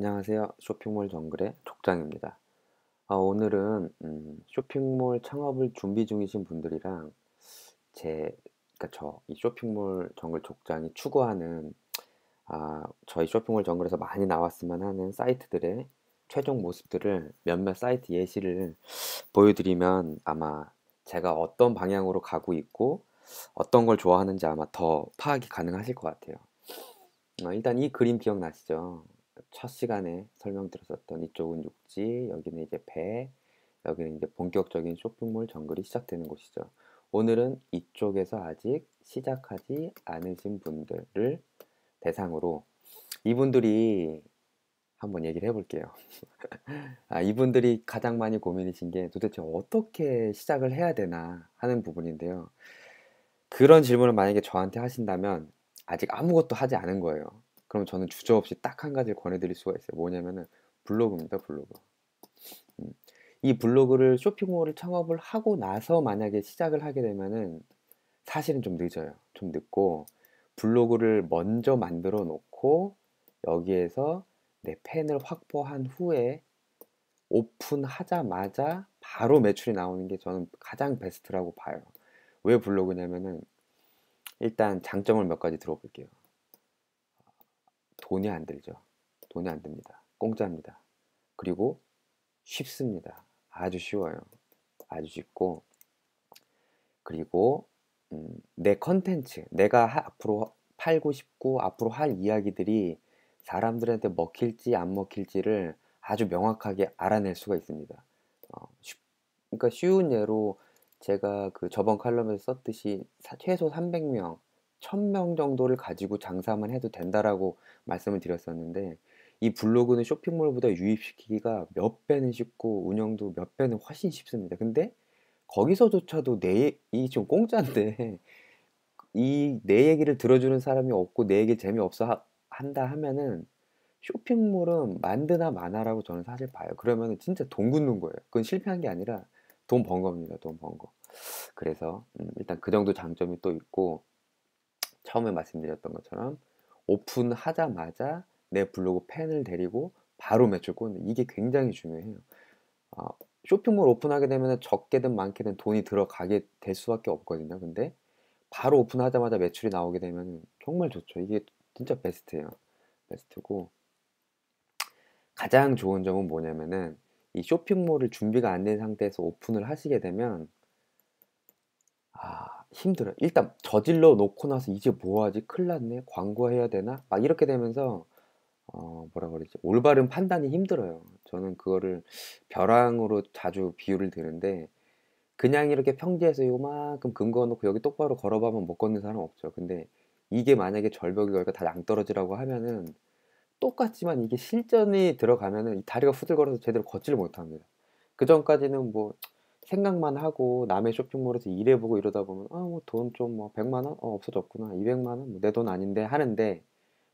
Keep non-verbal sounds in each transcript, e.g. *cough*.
안녕하세요. 쇼핑몰 정글의 족장입니다. 아, 오늘은 음, 쇼핑몰 창업을 준비 중이신 분들이랑 제, 그러니까 저 이 쇼핑몰 정글 족장이 추구하는 아, 저희 쇼핑몰 정글에서 많이 나왔으면 하는 사이트들의 최종 모습들을 몇몇 사이트 예시를 보여드리면 아마 제가 어떤 방향으로 가고 있고 어떤 걸 좋아하는지 아마 더 파악이 가능하실 것 같아요. 어, 일단 이 그림 기억나시죠? 첫 시간에 설명드렸었던 이쪽은 육지, 여기는 이제 배, 여기는 이제 본격적인 쇼핑몰 정글이 시작되는 곳이죠. 오늘은 이쪽에서 아직 시작하지 않으신 분들을 대상으로 이분들이 한번 얘기를 해볼게요. *laughs* 아, 이분들이 가장 많이 고민이신 게 도대체 어떻게 시작을 해야 되나 하는 부분인데요. 그런 질문을 만약에 저한테 하신다면 아직 아무것도 하지 않은 거예요. 그럼 저는 주저없이 딱 한 가지를 권해드릴 수가 있어요. 뭐냐면은 블로그입니다. 블로그. 음. 이 블로그를 쇼핑몰을 창업을 하고 나서 만약에 시작을 하게 되면은 사실은 좀 늦어요. 좀 늦고 블로그를 먼저 만들어 놓고 여기에서 내 팬을 확보한 후에 오픈하자마자 바로 매출이 나오는 게 저는 가장 베스트라고 봐요. 왜 블로그냐면은 일단 장점을 몇 가지 들어볼게요. 돈이 안 들죠. 돈이 안 듭니다. 공짜입니다. 그리고 쉽습니다. 아주 쉬워요. 아주 쉽고 그리고 음, 내 컨텐츠, 내가 하, 앞으로 팔고 싶고 앞으로 할 이야기들이 사람들한테 먹힐지 안 먹힐지를 아주 명확하게 알아낼 수가 있습니다. 어, 쉬, 그러니까 쉬운 예로 제가 그 저번 칼럼에서 썼듯이 최소 300명, 1000명 정도를 가지고 장사만 해도 된다라고 말씀을 드렸었는데 이 블로그는 쇼핑몰보다 유입시키기가 몇 배는 쉽고 운영도 몇 배는 훨씬 쉽습니다. 근데 거기서조차도 내, 이 좀 공짜인데 *laughs* 이 내 얘기를 들어주는 사람이 없고 내 얘기 재미없어 하, 한다 하면은 쇼핑몰은 만드나 마나라고 저는 사실 봐요. 그러면 진짜 돈 굳는 거예요. 그건 실패한 게 아니라 돈 번 겁니다. 돈 번 거. 그래서 음, 일단 그 정도 장점이 또 있고 처음에 말씀드렸던 것처럼 오픈하자마자 내 블로그 팬을 데리고 바로 매출 꽂는 이게 굉장히 중요해요. 어, 쇼핑몰 오픈하게 되면 적게든 많게든 돈이 들어가게 될 수밖에 없거든요. 근데 바로 오픈하자마자 매출이 나오게 되면 정말 좋죠. 이게 진짜 베스트예요. 베스트고 가장 좋은 점은 뭐냐면은 이 쇼핑몰을 준비가 안 된 상태에서 오픈을 하시게 되면 아 힘들어요. 일단 저질러 놓고 나서 이제 뭐 하지? 큰일 났네. 광고해야 되나? 막 이렇게 되면서 어 뭐라 그러지? 올바른 판단이 힘들어요. 저는 그거를 벼랑으로 자주 비유를 드는데 그냥 이렇게 평지에서 요만큼 근거 놓고 여기 똑바로 걸어봐면 못 걷는 사람 없죠. 근데 이게 만약에 절벽이 여기가 다 양떨어지라고 하면은 똑같지만 이게 실전이 들어가면은 이 다리가 후들거려서 제대로 걷지를 못합니다. 그 전까지는 뭐 생각만 하고 남의 쇼핑몰에서 일해보고 이러다 보면 아 뭐 돈 좀뭐 100만 원? 어 없어졌구나 200만 원? 뭐내돈 아닌데 하는데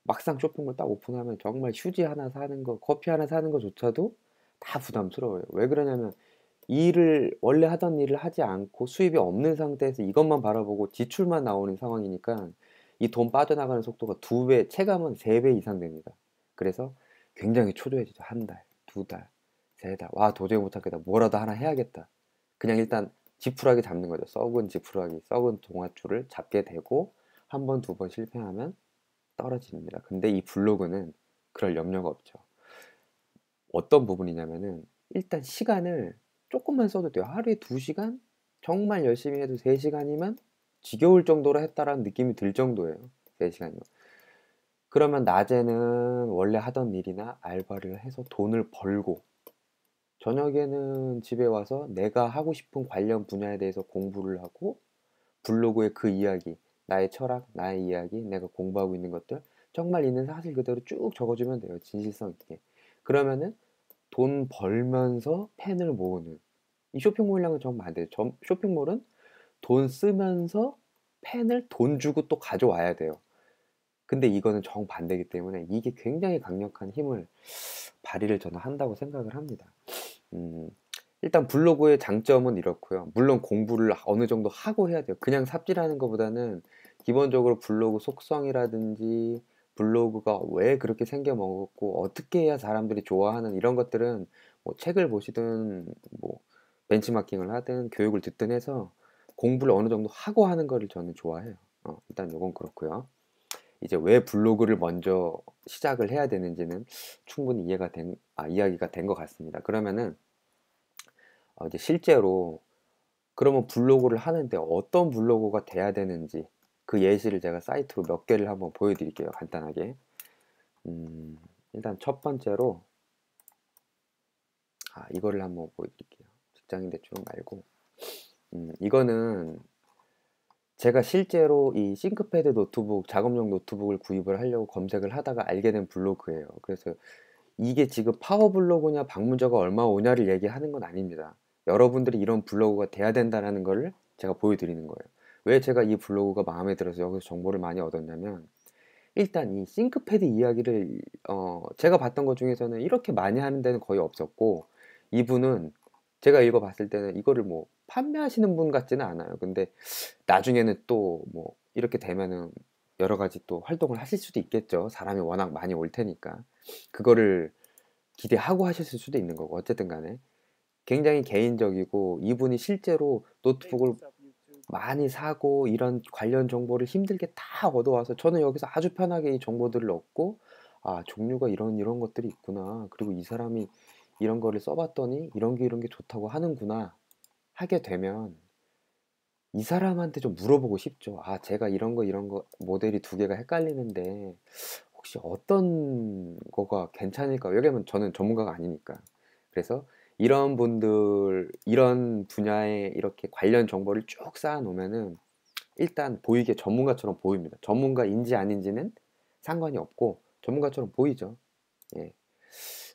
막상 쇼핑몰 딱 오픈하면 정말 휴지 하나 사는 거 커피 하나 사는 거조차도 다 부담스러워요 왜 그러냐면 일을 원래 하던 일을 하지 않고 수입이 없는 상태에서 이것만 바라보고 지출만 나오는 상황이니까 이 돈 빠져나가는 속도가 두 배, 체감은 세 배 이상 됩니다. 그래서 굉장히 초조해지죠. 한 달, 두 달, 세 달. 와, 도저히 못하겠다. 뭐라도 하나 해야겠다. 그냥 일단 지푸라기 잡는 거죠. 썩은 지푸라기, 썩은 동아줄을 잡게 되고 한 번, 두 번 실패하면 떨어집니다. 근데 이 블로그는 그럴 염려가 없죠. 어떤 부분이냐면은 일단 시간을 조금만 써도 돼요. 하루에 두시간 정말 열심히 해도 세시간이면 지겨울 정도로 했다라는 느낌이 들 정도예요. 세시간이면 그러면 낮에는 원래 하던 일이나 알바를 해서 돈을 벌고 저녁에는 집에 와서 내가 하고 싶은 관련 분야에 대해서 공부를 하고 블로그에 그 이야기, 나의 철학, 나의 이야기, 내가 공부하고 있는 것들 정말 있는 사실 그대로 쭉 적어주면 돼요. 진실성 있게. 그러면은 돈 벌면서 팬을 모으는 이 쇼핑몰이랑은 정말 안 돼요. 쇼핑몰은 돈 쓰면서 팬을 돈 주고 또 가져와야 돼요. 근데 이거는 정반대이기 때문에 이게 굉장히 강력한 힘을 발휘를 저는 한다고 생각을 합니다. 음, 일단 블로그의 장점은 이렇고요. 물론 공부를 어느 정도 하고 해야 돼요. 그냥 삽질하는 것보다는 기본적으로 블로그 속성이라든지 블로그가 왜 그렇게 생겨 먹었고 어떻게 해야 사람들이 좋아하는 이런 것들은 뭐 책을 보시든 뭐 벤치마킹을 하든 교육을 듣든 해서 공부를 어느 정도 하고 하는 거를 저는 좋아해요. 어, 일단 이건 그렇고요. 이제 왜 블로그를 먼저 시작을 해야 되는지는 충분히 이해가 된, 아, 이야기가 된 것 같습니다. 그러면은 어, 이제 실제로 그러면 블로그를 하는데 어떤 블로그가 돼야 되는지 그 예시를 제가 사이트로 몇 개를 한번 보여드릴게요. 간단하게. 음, 일단 첫 번째로 아, 이거를 한번 보여드릴게요. 직장인 대출 말고 음, 이거는 제가 실제로 이 싱크패드 노트북 작업용 노트북을 구입을 하려고 검색을 하다가 알게 된 블로그예요. 그래서 이게 지금 파워 블로그냐 방문자가 얼마 오냐를 얘기하는 건 아닙니다. 여러분들이 이런 블로그가 돼야 된다는 것을 제가 보여드리는 거예요. 왜 제가 이 블로그가 마음에 들어서 여기서 정보를 많이 얻었냐면 일단 이 싱크패드 이야기를 어 제가 봤던 것 중에서는 이렇게 많이 하는 데는 거의 없었고 이분은 제가 읽어봤을 때는 이거를 뭐 판매하시는 분 같지는 않아요. 근데 나중에는 또 뭐 이렇게 되면은 여러 가지 또 활동을 하실 수도 있겠죠. 사람이 워낙 많이 올 테니까 그거를 기대하고 하셨을 수도 있는 거고 어쨌든 간에 굉장히 개인적이고 이분이 실제로 노트북을 많이 사고 이런 관련 정보를 힘들게 다 얻어와서 저는 여기서 아주 편하게 이 정보들을 얻고 아 종류가 이런 이런 것들이 있구나 그리고 이 사람이 이런 거를 써봤더니 이런 게 이런 게 좋다고 하는구나 하게 되면 이 사람한테 좀 물어보고 싶죠. 아, 제가 이런 거 이런 거 모델이 두 개가 헷갈리는데 혹시 어떤 거가 괜찮을까? 왜냐면 저는 전문가가 아니니까. 그래서 이런 분들 이런 분야에 이렇게 관련 정보를 쭉 쌓아 놓으면은 일단 보이게 전문가처럼 보입니다. 전문가인지 아닌지는 상관이 없고 전문가처럼 보이죠. 예.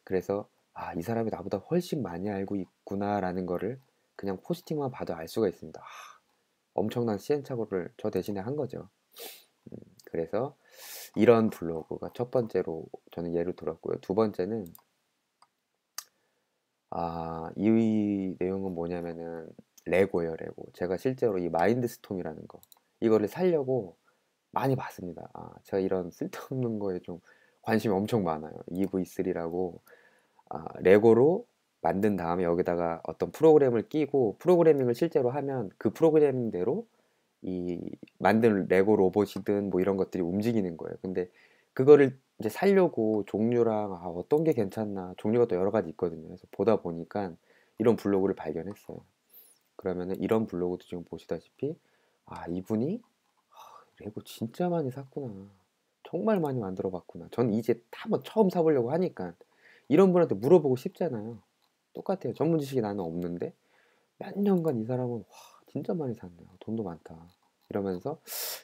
그래서 아, 이 사람이 나보다 훨씬 많이 알고 있구나라는 거를 그냥 포스팅만 봐도 알 수가 있습니다. 아, 엄청난 시행착오를 저 대신에 한 거죠. 음, 그래서 이런 블로그가 첫 번째로 저는 예를 들었고요. 두 번째는 아, 이 내용은 뭐냐면은 레고예요, 레고. 제가 실제로 이 마인드스톰이라는 거 이거를 살려고 많이 봤습니다. 아, 제가 이런 쓸데없는 거에 좀 관심이 엄청 많아요. EV3라고 아, 레고로 만든 다음에 여기다가 어떤 프로그램을 끼고 프로그래밍을 실제로 하면 그 프로그래밍대로 이 만든 레고 로봇이든 뭐 이런 것들이 움직이는 거예요. 근데 그거를 이제 살려고 종류랑 아, 어떤 게 괜찮나 종류가 또 여러 가지 있거든요. 그래서 보다 보니까 이런 블로그를 발견했어요. 그러면은 이런 블로그도 지금 보시다시피 아 이분이 아, 레고 진짜 많이 샀구나. 정말 많이 만들어 봤구나. 전 이제 한번 처음 사보려고 하니까 이런 분한테 물어보고 싶잖아요. 똑같아요. 전문 지식이 나는 없는데 몇 년간 이 사람은 와 진짜 많이 샀네요. 돈도 많다. 이러면서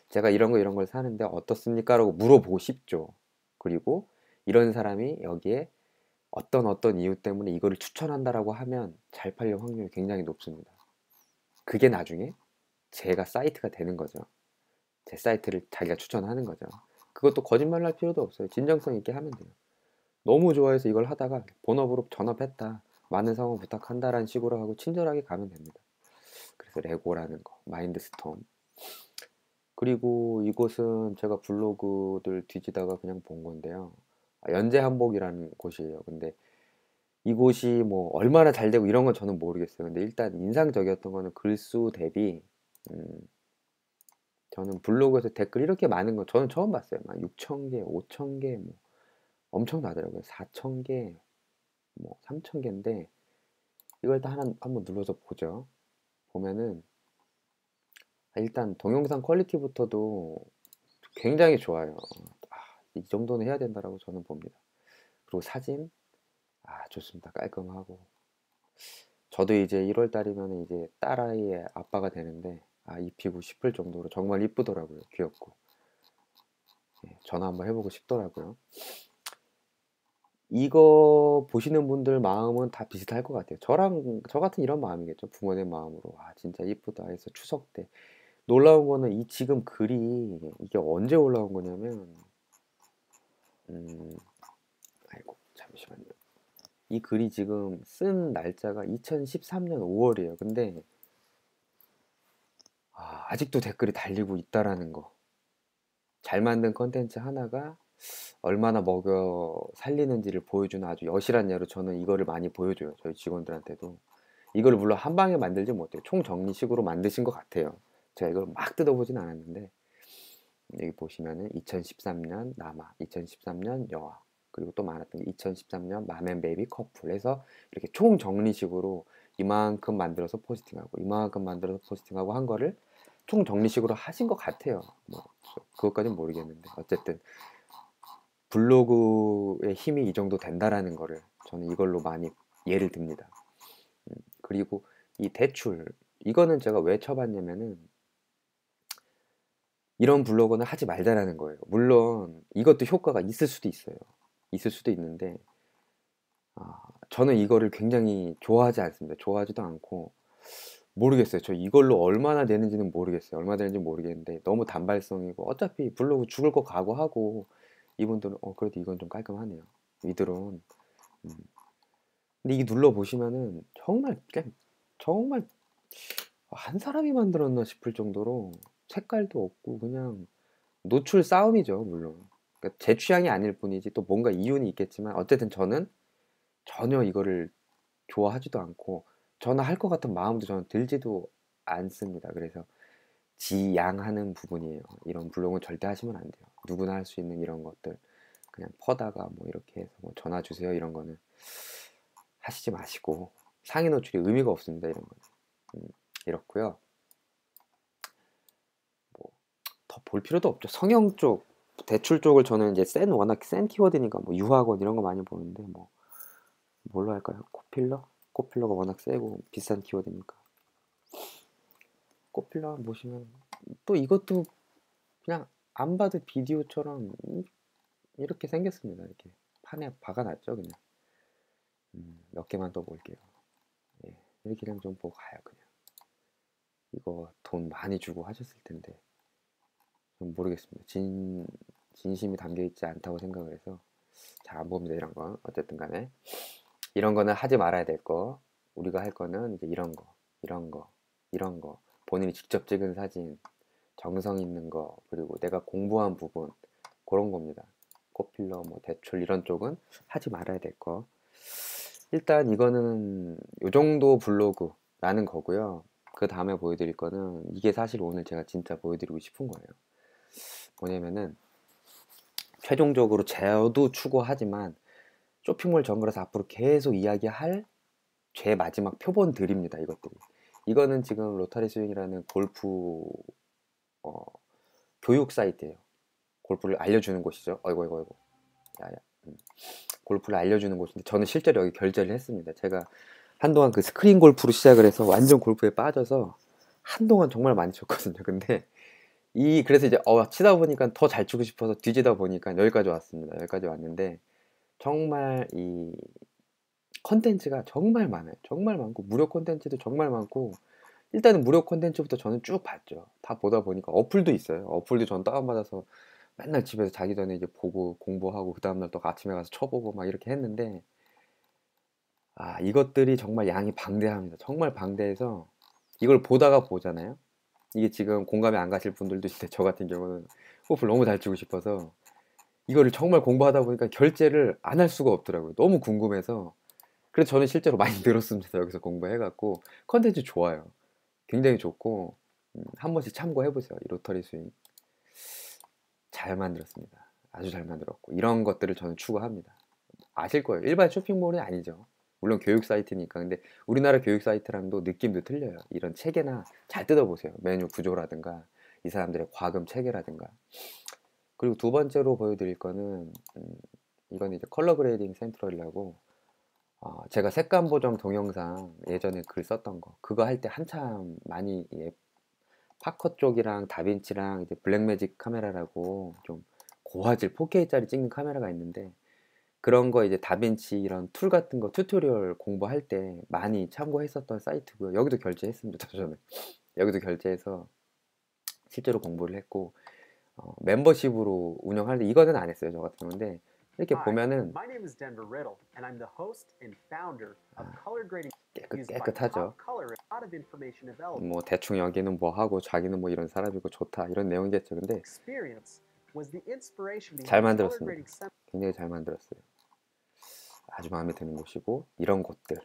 제가 이런 거 이런 걸 사는데 어떻습니까? 라고 물어보고 싶죠. 그리고 이런 사람이 여기에 어떤 어떤 이유 때문에 이거를 추천한다라고 하면 잘 팔릴 확률이 굉장히 높습니다. 그게 나중에 제가 사이트가 되는 거죠. 제 사이트를 자기가 추천하는 거죠. 그것도 거짓말 할 필요도 없어요. 진정성 있게 하면 돼요. 너무 좋아해서 이걸 하다가 본업으로 전업했다. 많은 상황 부탁한다라는 식으로 하고 친절하게 가면 됩니다. 그래서 레고라는 거, 마인드스톰. 그리고 이곳은 제가 블로그들 뒤지다가 그냥 본 건데요. 아, 연재 한복이라는 곳이에요. 근데 이곳이 뭐 얼마나 잘 되고 이런 건 저는 모르겠어요. 근데 일단 인상적이었던 거는 글수 대비 음, 저는 블로그에서 댓글 이렇게 많은 거 저는 처음 봤어요. 막 6천 개, 5천 개, 뭐 엄청나더라고요. 4천 개, 뭐 3천 개인데 이걸 다 하나 한번 눌러서 보죠. 보면은 일단 동영상 퀄리티부터도 굉장히 좋아요. 아, 이 정도는 해야 된다라고 저는 봅니다. 그리고 사진 아 좋습니다. 깔끔하고 저도 이제 1월 달이면 이제 딸아이의 아빠가 되는데 아 입히고 싶을 정도로 정말 이쁘더라고요. 귀엽고 예, 전화 한번 해보고 싶더라고요. 이거 보시는 분들 마음은 다 비슷할 것 같아요. 저랑 저 같은 이런 마음이겠죠. 부모님 마음으로 아 진짜 이쁘다 해서 추석 때 놀라운 거는 이 지금 글이 이게 언제 올라온 거냐면 음 아이고 잠시만요. 이 글이 지금 쓴 날짜가 2013년 5월이에요. 근데 아, 아직도 댓글이 달리고 있다라는 거. 잘 만든 컨텐츠 하나가 얼마나 먹여 살리는지를 보여주는 아주 여실한 예로 저는 이거를 많이 보여줘요. 저희 직원들한테도. 이거를 물론 한 방에 만들지 못해요. 총정리식으로 만드신 것 같아요. 제가 이걸 막 뜯어보진 않았는데 여기 보시면은 2013년 남아, 2013년 여아, 그리고 또 많았던 게 2013년 맘앤베이비 커플 해서 이렇게 총 정리식으로 이만큼 만들어서 포스팅하고 이만큼 만들어서 포스팅하고 한 거를 총 정리식으로 하신 것 같아요. 뭐 그것까지는 모르겠는데 어쨌든 블로그의 힘이 이 정도 된다라는 거를 저는 이걸로 많이 예를 듭니다. 음, 그리고 이 대출 이거는 제가 왜 쳐봤냐면은 이런 블로그는 하지 말자라는 거예요. 물론 이것도 효과가 있을 수도 있어요. 있을 수도 있는데 아, 저는 이거를 굉장히 좋아하지 않습니다. 좋아하지도 않고 모르겠어요. 저 이걸로 얼마나 되는지는 모르겠어요. 얼마 되는지 모르겠는데 너무 단발성이고 어차피 블로그 죽을 거 각오하고 이분들은 어 그래도 이건 좀 깔끔하네요. 이들은 음. 근데 이게 눌러 보시면은 정말 그냥 정말 한 사람이 만들었나 싶을 정도로 색깔도 없고 그냥 노출 싸움이죠 물론. 그러니까 제 취향이 아닐 뿐이지 또 뭔가 이유는 있겠지만 어쨌든 저는 전혀 이거를 좋아하지도 않고 저는 할 것 같은 마음도 저는 들지도 않습니다. 그래서 지양하는 부분이에요. 이런 블로그는 절대 하시면 안 돼요. 누구나 할 수 있는 이런 것들 그냥 퍼다가 뭐 이렇게 해서 뭐 전화 주세요 이런 거는 하시지 마시고 상위 노출이 의미가 없습니다 이런 거는. 음, 이렇고요 볼 필요도 없죠. 성형 쪽, 대출 쪽을 저는 이제 센 워낙 센 키워드니까 뭐 유학원 이런 거 많이 보는데 뭐 뭘로 할까요? 코필러? 코필러가 워낙 세고 비싼 키워드니까. 코필러 보시면 또 이것도 그냥 안 봐도 비디오처럼 이렇게 생겼습니다. 이렇게 판에 박아놨죠, 그냥. 음, 몇 개만 더 볼게요. 예, 이렇게 그냥 좀 보고 가요, 그냥. 이거 돈 많이 주고 하셨을 텐데. 모르겠습니다. 진, 진심이 담겨 있지 않다고 생각을 해서 잘 안 봅니다. 이런 건. 어쨌든 간에. 이런 거는 하지 말아야 될 거. 우리가 할 거는 이제 이런 거, 이런 거, 이런 거. 본인이 직접 찍은 사진, 정성 있는 거, 그리고 내가 공부한 부분, 그런 겁니다. 코필러, 뭐 대출 이런 쪽은 하지 말아야 될 거. 일단 이거는 요 정도 블로그라는 거고요. 그 다음에 보여드릴 거는 이게 사실 오늘 제가 진짜 보여드리고 싶은 거예요. 뭐냐면은 최종적으로 제어도 추구하지만 쇼핑몰 정글에서 앞으로 계속 이야기할 제 마지막 표본들입니다. 이것들이. 이거는 지금 로타리 스윙이라는 골프 어, 교육 사이트예요. 골프를 알려주는 곳이죠. 어이구 어이구 어이구. 야야. 음. 골프를 알려주는 곳인데 저는 실제로 여기 결제를 했습니다. 제가 한동안 그 스크린 골프로 시작을 해서 완전 골프에 빠져서 한동안 정말 많이 쳤거든요. 근데 이 그래서 이제 어 치다 보니까 더 잘 치고 싶어서 뒤지다 보니까 여기까지 왔습니다. 여기까지 왔는데 정말 이 컨텐츠가 정말 많아요. 정말 많고 무료 컨텐츠도 정말 많고 일단은 무료 컨텐츠부터 저는 쭉 봤죠. 다 보다 보니까 어플도 있어요. 어플도 전 다운받아서 맨날 집에서 자기 전에 이제 보고 공부하고 그 다음날 또 아침에 가서 쳐보고 막 이렇게 했는데 아 이것들이 정말 양이 방대합니다. 정말 방대해서 이걸 보다가 보잖아요. 이게 지금 공감이 안 가실 분들도 있는데 저 같은 경우는 호흡을 너무 잘 치고 싶어서 이거를 정말 공부하다 보니까 결제를 안 할 수가 없더라고요. 너무 궁금해서 그래서 저는 실제로 많이 *laughs* 늘었습니다. 여기서 공부해갖고 컨텐츠 좋아요. 굉장히 좋고 음, 한 번씩 참고해보세요. 이 로터리 스윙 잘 만들었습니다. 아주 잘 만들었고 이런 것들을 저는 추구합니다. 아실 거예요. 일반 쇼핑몰이 아니죠. 물론 교육 사이트니까 근데 우리나라 교육 사이트랑도 느낌도 틀려요. 이런 체계나 잘 뜯어보세요. 메뉴 구조라든가 이 사람들의 과금 체계라든가 그리고 두 번째로 보여드릴 거는 음, 이건 이제 컬러 그레이딩 센트럴이라고 어, 제가 색감 보정 동영상 예전에 글 썼던 거 그거 할 때 한참 많이 예, 파커 쪽이랑 다빈치랑 이제 블랙매직 카메라라고 좀 고화질 4K짜리 찍는 카메라가 있는데 그런 거 이제 다빈치 이런 툴 같은 거 튜토리얼 공부할 때 많이 참고했었던 사이트고요. 여기도 결제했습니다. 저는 *laughs* 여기도 결제해서 실제로 공부를 했고 어, 멤버십으로 운영하는데 이거는 안 했어요. 저 같은 건데 이렇게 보면은 아, 깨끗, 깨끗하죠. 뭐 대충 여기는 뭐 하고 자기는 뭐 이런 사람이고 좋다 이런 내용이겠죠. 근데 잘 만들었습니다. 굉장히 잘 만들었어요. 아주 마음에 드는 곳이고 이런 곳들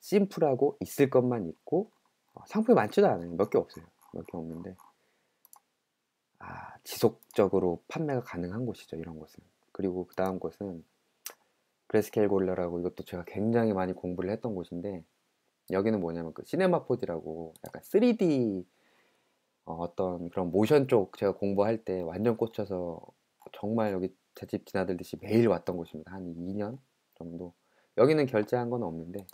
심플하고 있을 것만 있고 어, 상품이 많지도 않아요. 몇 개 없어요. 몇 개 없는데 아, 지속적으로 판매가 가능한 곳이죠. 이런 곳은. 그리고 그 다음 곳은 그레스케일 골라라고 이것도 제가 굉장히 많이 공부를 했던 곳인데 여기는 뭐냐면 그 시네마포디라고 약간 3D 어, 떤 그런 모션 쪽 제가 공부할 때 완전 꽂혀서 정말 여기 제 집 지나들듯이 매일 왔던 곳입니다. 한 2년 정도. 여기는 결제한 건 없는데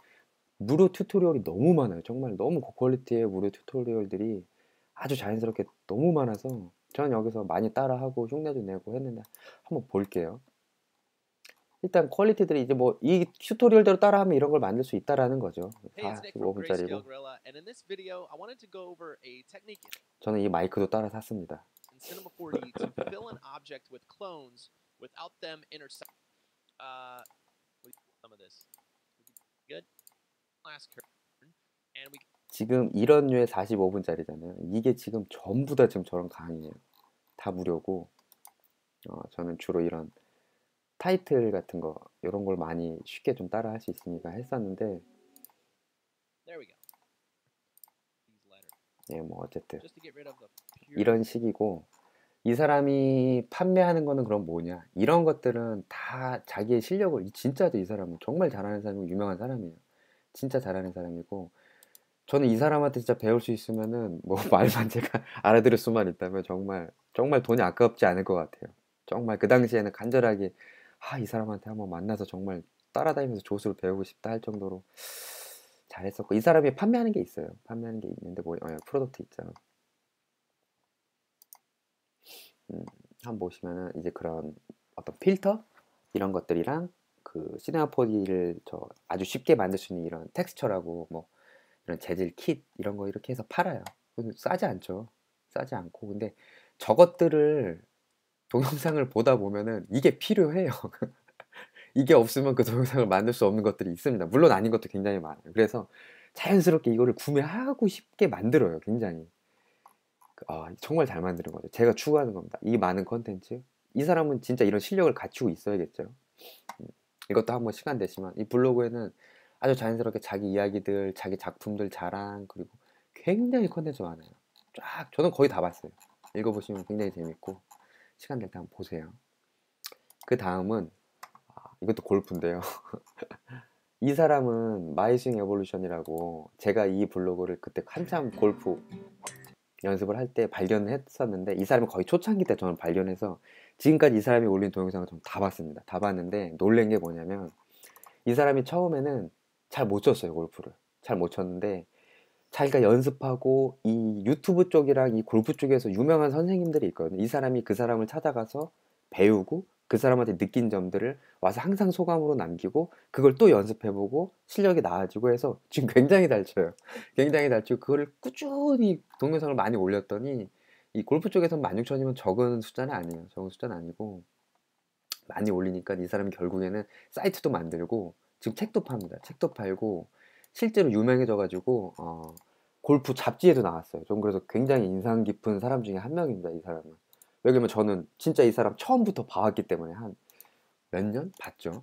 무료 튜토리얼이 너무 많아요. 정말 너무 고퀄리티의 무료 튜토리얼들이 아주 자연스럽게 너무 많아서 저는 여기서 많이 따라하고 흉내도 내고 했는데 한번 볼게요. 일단 퀄리티들이 이제 뭐 이 튜토리얼대로 따라하면 이런 걸 만들 수 있다라는 거죠. 45분짜리고. 저는 이 마이크도 따라 샀습니다. 지금 이런 류의 45분짜리잖아요. 이게 지금 전부 다 지금 저런 강의예요. 다 무료고 어, 저는 주로 이런 타이틀 같은 거 이런 걸 많이 쉽게 좀 따라 할 수 있으니까 했었는데 예, 뭐 어쨌든 이런 식이고 이 사람이 판매하는 거는 그럼 뭐냐? 이런 것들은 다 자기의 실력을 진짜도 이 사람은. 정말 잘하는 사람이고 유명한 사람이에요. 진짜 잘하는 사람이고. 저는 이 사람한테 진짜 배울 수 있으면은 뭐 *laughs* 말만 제가 알아들을 수만 있다면 정말 정말 돈이 아깝지 않을 것 같아요. 정말 그 당시에는 간절하게 아, 이 사람한테 한번 만나서 정말 따라다니면서 조수를 배우고 싶다 할 정도로 잘했었고 이 사람이 판매하는 게 있어요. 판매하는 게 있는데 뭐 어, 프로덕트 있죠. 음, 한번 보시면은 이제 그런 어떤 필터 이런 것들이랑 그 시네마 4D를 저 아주 쉽게 만들 수 있는 이런 텍스처라고 뭐 이런 재질 킷 이런 거 이렇게 해서 팔아요. 싸지 않죠. 싸지 않고 근데 저것들을 동영상을 보다 보면은 이게 필요해요. *laughs* 이게 없으면 그 동영상을 만들 수 없는 것들이 있습니다. 물론 아닌 것도 굉장히 많아요. 그래서 자연스럽게 이거를 구매하고 싶게 만들어요. 굉장히. 아, 정말 잘 만드는 거죠. 제가 추구하는 겁니다. 이 많은 컨텐츠. 이 사람은 진짜 이런 실력을 갖추고 있어야겠죠. 음, 이것도 한번 시간 되시면 이 블로그에는 아주 자연스럽게 자기 이야기들, 자기 작품들 자랑 그리고 굉장히 컨텐츠 많아요. 쫙 저는 거의 다 봤어요. 읽어보시면 굉장히 재밌고 시간 될 때 한번 보세요. 그 다음은 아, 이것도 골프인데요. *laughs* 이 사람은 마이스윙 에볼루션이라고 제가 이 블로그를 그때 한참 골프 연습을 할 때 발견했었는데 이 사람이 거의 초창기 때 저는 발견해서 지금까지 이 사람이 올린 동영상을 좀 다 봤습니다. 다 봤는데 놀란 게 뭐냐면 이 사람이 처음에는 잘 못 쳤어요 골프를 잘 못 쳤는데 자기가 연습하고 이 유튜브 쪽이랑 이 골프 쪽에서 유명한 선생님들이 있거든요. 이 사람이 그 사람을 찾아가서 배우고 그 사람한테 느낀 점들을 와서 항상 소감으로 남기고 그걸 또 연습해보고 실력이 나아지고 해서 *laughs* 지금 굉장히 잘 쳐요. 굉장히 잘 치고 그거를 꾸준히 동영상을 많이 올렸더니 이 골프 쪽에서 16,000이면 적은 숫자는 아니에요. 적은 숫자는 아니고 많이 올리니까 이 사람이 결국에는 사이트도 만들고 지금 책도 팝니다. 책도 팔고 실제로 유명해져가지고 어, 골프 잡지에도 나왔어요. 좀 그래서 굉장히 인상 깊은 사람 중에 한 명입니다. 이 사람은. 왜냐면 저는 진짜 이 사람 처음부터 봐왔기 때문에 한 몇 년 봤죠.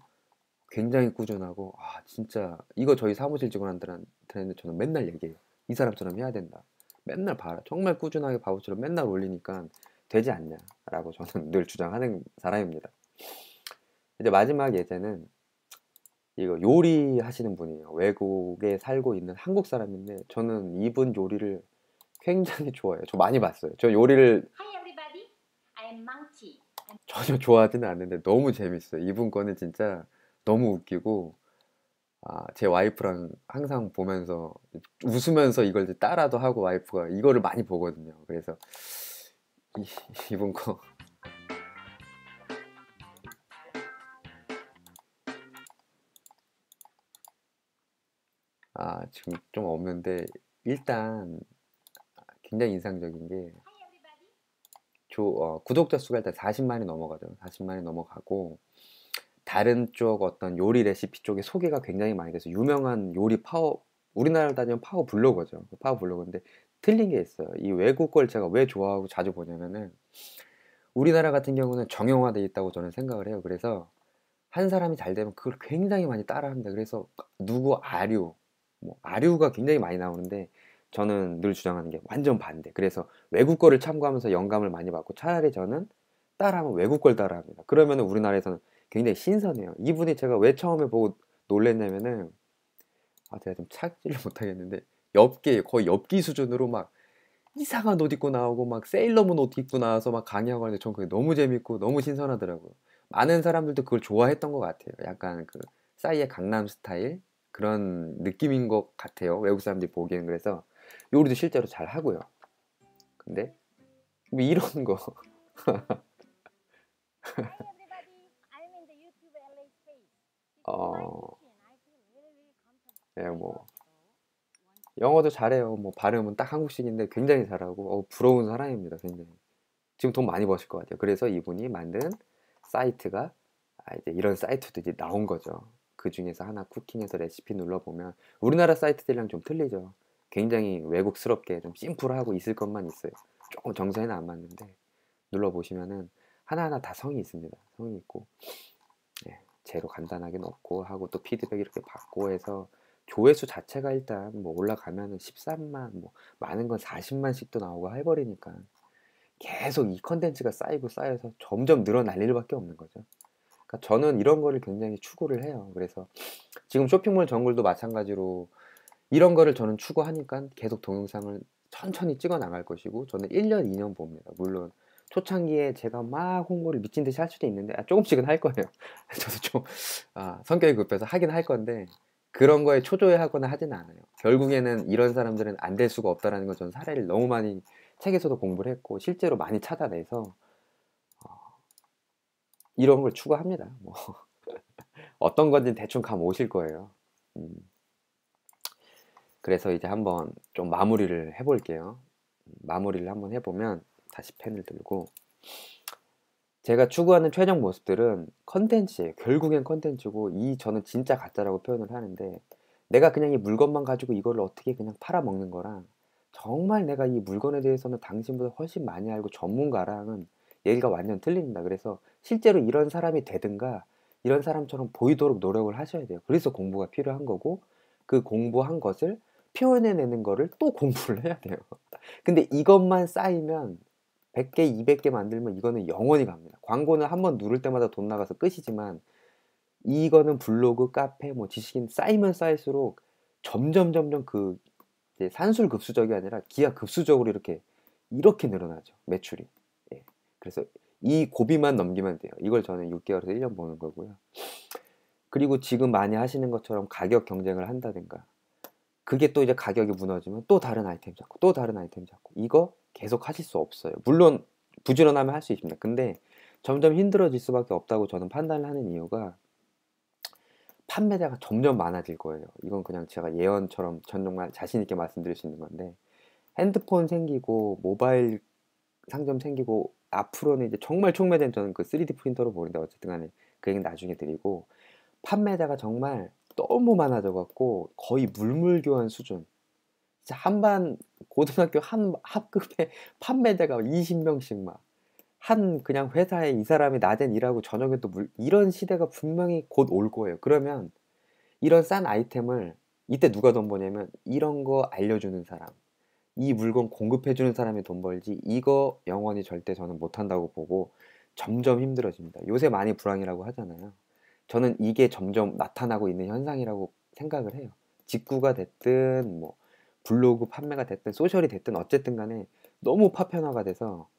굉장히 꾸준하고 아 진짜 이거 저희 사무실 직원한테는 저는 맨날 얘기해요. 이 사람처럼 해야 된다. 맨날 봐라. 정말 꾸준하게 바보처럼 맨날 올리니까 되지 않냐라고 저는 *laughs* 늘 주장하는 사람입니다. 이제 마지막 예제는 이거 요리 하시는 분이에요. 외국에 살고 있는 한국 사람인데 저는 이분 요리를 굉장히 좋아해요. 저 많이 봤어요. 저 요리를 전혀 좋아하지는 않는데 너무 재밌어요. 이분 거는 진짜 너무 웃기고 아, 제 와이프랑 항상 보면서 웃으면서 이걸 따라도 하고 와이프가 이거를 많이 보거든요. 그래서 이, *laughs* 이분 거 아, 지금 좀 없는데 일단 굉장히 인상적인 게 조, 어, 구독자 수가 일단 40만이 넘어가죠. 40만이 넘어가고 다른 쪽 어떤 요리 레시피 쪽에 소개가 굉장히 많이 돼서 유명한 요리 파워 우리나라로 따지면 파워 블로거죠. 파워 블로거인데 틀린 게 있어요. 이 외국 걸 제가 왜 좋아하고 자주 보냐면은 우리나라 같은 경우는 정형화돼 있다고 저는 생각을 해요. 그래서 한 사람이 잘 되면 그걸 굉장히 많이 따라합니다. 그래서 누구 아류, 뭐 아류가 굉장히 많이 나오는데 저는 늘 주장하는 게 완전 반대. 그래서 외국 거를 참고하면서 영감을 많이 받고 차라리 저는 따라하면 외국 걸 따라합니다. 그러면 우리나라에서는 굉장히 신선해요. 이분이 제가 왜 처음에 보고 놀랬냐면은 아 제가 좀 찾지를 *laughs* 못하겠는데 엽기 거의 엽기 수준으로 막 이상한 옷 입고 나오고 막 세일러문 옷 입고 나와서 막 강의하고 하는데 전 그게 너무 재밌고 너무 신선하더라고요. 많은 사람들도 그걸 좋아했던 것 같아요. 약간 그 싸이의 강남 스타일 그런 느낌인 것 같아요. 외국 사람들이 보기에는 그래서 요리도 실제로 잘 하고요. 근데 뭐 이런 거 어, 예, 뭐 영어도 잘해요. 뭐 발음은 딱 한국식인데 굉장히 잘하고 어, 부러운 사람입니다. 굉장히 지금 돈 많이 버실 것 같아요. 그래서 이분이 만든 사이트가 아, 이제 이런 사이트들이 나온 거죠. 그 중에서 하나 쿠킹에서 레시피 눌러보면 우리나라 사이트들이랑 좀 틀리죠. 굉장히 외국스럽게 좀 심플하고 있을 것만 있어요. 조금 정서에는 안 맞는데 눌러보시면은 하나하나 다 성이 있습니다. 성이 있고 예, 재료 간단하게 넣고 하고 또 피드백 이렇게 받고 해서 조회수 자체가 일단 뭐 올라가면은 13만 뭐 많은 건 40만씩도 나오고 해버리니까 계속 이 컨텐츠가 쌓이고 쌓여서 점점 늘어날 일밖에 없는 거죠. 그러니까 저는 이런 거를 굉장히 추구를 해요. 그래서 지금 쇼핑몰 정글도 마찬가지로 이런 거를 저는 추구하니까 계속 동영상을 천천히 찍어 나갈 것이고 저는 1년, 2년 봅니다. 물론 초창기에 제가 막 홍보를 미친 듯이 할 수도 있는데 아, 조금씩은 할 거예요. *laughs* 저도 좀 아, 성격이 급해서 하긴 할 건데 그런 거에 초조해하거나 하진 않아요. 결국에는 이런 사람들은 안 될 수가 없다라는 걸 저는 사례를 너무 많이 책에서도 공부를 했고 실제로 많이 찾아내서 어, 이런 걸 추구합니다. 뭐 *laughs* 어떤 건지 대충 감 오실 거예요. 음. 그래서 이제 한번 좀 마무리를 해볼게요. 마무리를 한번 해보면 다시 펜을 들고 제가 추구하는 최종 모습들은 컨텐츠예요. 결국엔 컨텐츠고 이 저는 진짜 가짜라고 표현을 하는데 내가 그냥 이 물건만 가지고 이거를 어떻게 그냥 팔아먹는 거랑 정말 내가 이 물건에 대해서는 당신보다 훨씬 많이 알고 전문가랑은 얘기가 완전 틀립니다. 그래서 실제로 이런 사람이 되든가 이런 사람처럼 보이도록 노력을 하셔야 돼요. 그래서 공부가 필요한 거고 그 공부한 것을 표현해내는 거를 또 공부를 해야 돼요. *laughs* 근데 이것만 쌓이면 100개, 200개 만들면 이거는 영원히 갑니다. 광고는 한 번 누를 때마다 돈 나가서 끝이지만 이거는 블로그, 카페, 뭐 지식인 쌓이면 쌓일수록 점점 점점 그 산술 급수적이 아니라 기하 급수적으로 이렇게 이렇게 늘어나죠 매출이. 예. 그래서 이 고비만 넘기면 돼요. 이걸 저는 6개월에서 1년 보는 거고요. 그리고 지금 많이 하시는 것처럼 가격 경쟁을 한다든가 그게 또 이제 가격이 무너지면 또 다른 아이템 잡고 또 다른 아이템 잡고 이거 계속 하실 수 없어요. 물론 부지런하면 할 수 있습니다. 근데 점점 힘들어질 수밖에 없다고 저는 판단을 하는 이유가 판매자가 점점 많아질 거예요. 이건 그냥 제가 예언처럼 전 정말 자신 있게 말씀드릴 수 있는 건데 핸드폰 생기고 모바일 상점 생기고 앞으로는 이제 정말 촉매된 저는 그 3D 프린터로 보는데 어쨌든 간에 그 얘기는 나중에 드리고 판매자가 정말 너무 많아져 갖고 거의 물물교환 수준. 한반 고등학교 한 합급에 *laughs* 판매자가 20명씩 막 한 그냥 회사에 이 사람이 낮엔 일하고 저녁에 또 물, 이런 시대가 분명히 곧 올 거예요. 그러면 이런 싼 아이템을 이때 누가 돈 버냐면 이런 거 알려주는 사람, 이 물건 공급해주는 사람이 돈 벌지 이거 영원히 절대 저는 못한다고 보고 점점 힘들어집니다. 요새 많이 불황이라고 하잖아요. 저는 이게 점점 나타나고 있는 현상이라고 생각을 해요. 직구가 됐든 뭐 블로그 판매가 됐든 소셜이 됐든 어쨌든 간에 너무 파편화가 돼서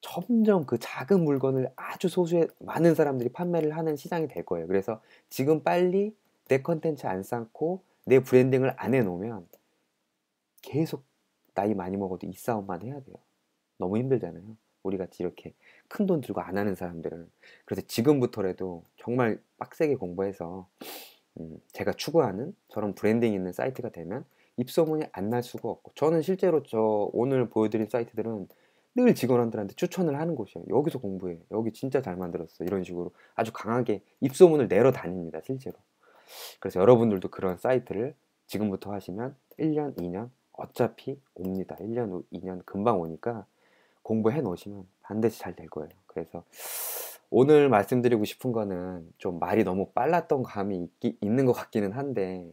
점점 그 작은 물건을 아주 소수의 많은 사람들이 판매를 하는 시장이 될 거예요. 그래서 지금 빨리 내 컨텐츠 안 쌓고 내 브랜딩을 안 해놓으면 계속 나이 많이 먹어도 이 싸움만 해야 돼요. 너무 힘들잖아요. 우리 같이 이렇게 큰 돈 들고 안 하는 사람들은. 그래서 지금부터라도 정말 빡세게 공부해서 음, 제가 추구하는 저런 브랜딩 있는 사이트가 되면 입소문이 안 날 수가 없고 저는 실제로 저 오늘 보여드린 사이트들은 늘 직원들한테 추천을 하는 곳이에요. 여기서 공부해. 여기 진짜 잘 만들었어. 이런 식으로 아주 강하게 입소문을 내러 다닙니다. 실제로. 그래서 여러분들도 그런 사이트를 지금부터 하시면 1년, 2년 어차피 옵니다. 1년, 2년 금방 오니까 공부해 놓으시면 반드시 잘 될 거예요. 그래서 오늘 말씀드리고 싶은 거는 좀 말이 너무 빨랐던 감이 있기, 있는 것 같기는 한데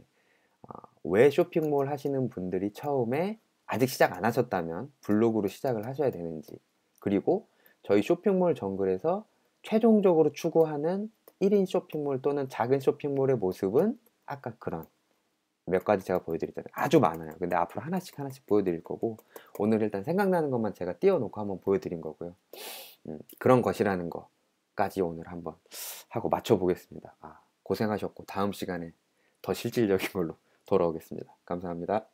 어, 왜 쇼핑몰 하시는 분들이 처음에 아직 시작 안 하셨다면 블로그로 시작을 하셔야 되는지 그리고 저희 쇼핑몰 정글에서 최종적으로 추구하는 1인 쇼핑몰 또는 작은 쇼핑몰의 모습은 아까 그런 몇 가지 제가 보여드렸잖아요. 아주 많아요. 근데 앞으로 하나씩 하나씩 보여드릴 거고 오늘 일단 생각나는 것만 제가 띄워놓고 한번 보여드린 거고요. 음, 그런 것이라는 거까지 오늘 한번 하고 맞춰보겠습니다. 아, 고생하셨고 다음 시간에 더 실질적인 걸로 *laughs* 돌아오겠습니다. 감사합니다.